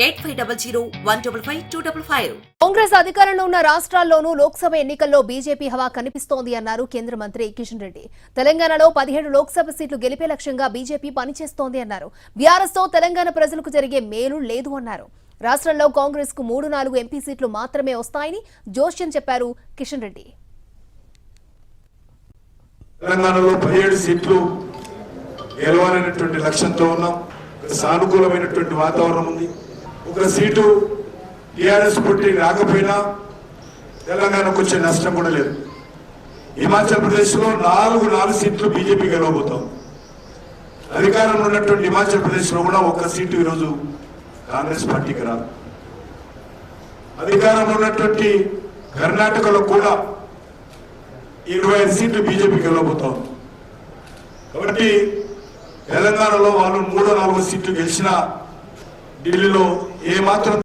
eight five double zero one double five two double five. Congress అధికారంలో ఉన్న రాష్ట్రాల్లోనూ లోక్సభ ఎన్నికల్లో బీజేపీ హవా కనిపిస్తోంది అన్నారు కేంద్ర మంత్రి కిషన్ రెడ్డి. తెలంగాణలో పదిహేడు లోక్సభ సీట్లు గెలిపే లక్ష్యంగా బీజేపీ పనిచేస్తోంది అన్నారు. బీఆర్ఎస్తో తెలంగాణ ప్రజలకు జరిగే మేలు లేదు అన్నారు. రాష్ట్రంలో కాంగ్రెస్కు మూడు నాలుగు ఎంపీ సీట్లు మాత్రమే వస్తాయని జోష్యం చెప్పారు కిషన్ రెడ్డి. తెలంగాణలో పదిహేడు సీట్లు గెలవాలనేటువంటి లక్ష్యంతో ఉన్నాం. సానుకూలమైనటువంటి వాతావరణం ఉంది. ఒక సీటు టీఆర్ఎస్ పుట్టి రాకపోయినా తెలంగాణకు వచ్చే నష్టం కూడా లేదు. హిమాచల్ ప్రదేశ్లో నాలుగు నాలుగు సీట్లు బీజేపీ గెలవబోతాం అధికారంలో ఉన్నటువంటి హిమాచల్ ప్రదేశ్లో కూడా ఒక్క సీటు ఈరోజు కాంగ్రెస్ పార్టీకి రాదు. అధికారంలో ఉన్నటువంటి కర్ణాటకలో కూడా ఇరవై ఐదు సీట్లు బీజేపీ గెలవబోతాం కాబట్టి తెలంగాణలో వాళ్ళు మూడో నాలుగో సీట్లు గెలిచినా ఢిల్లీలో ఏమాత్రం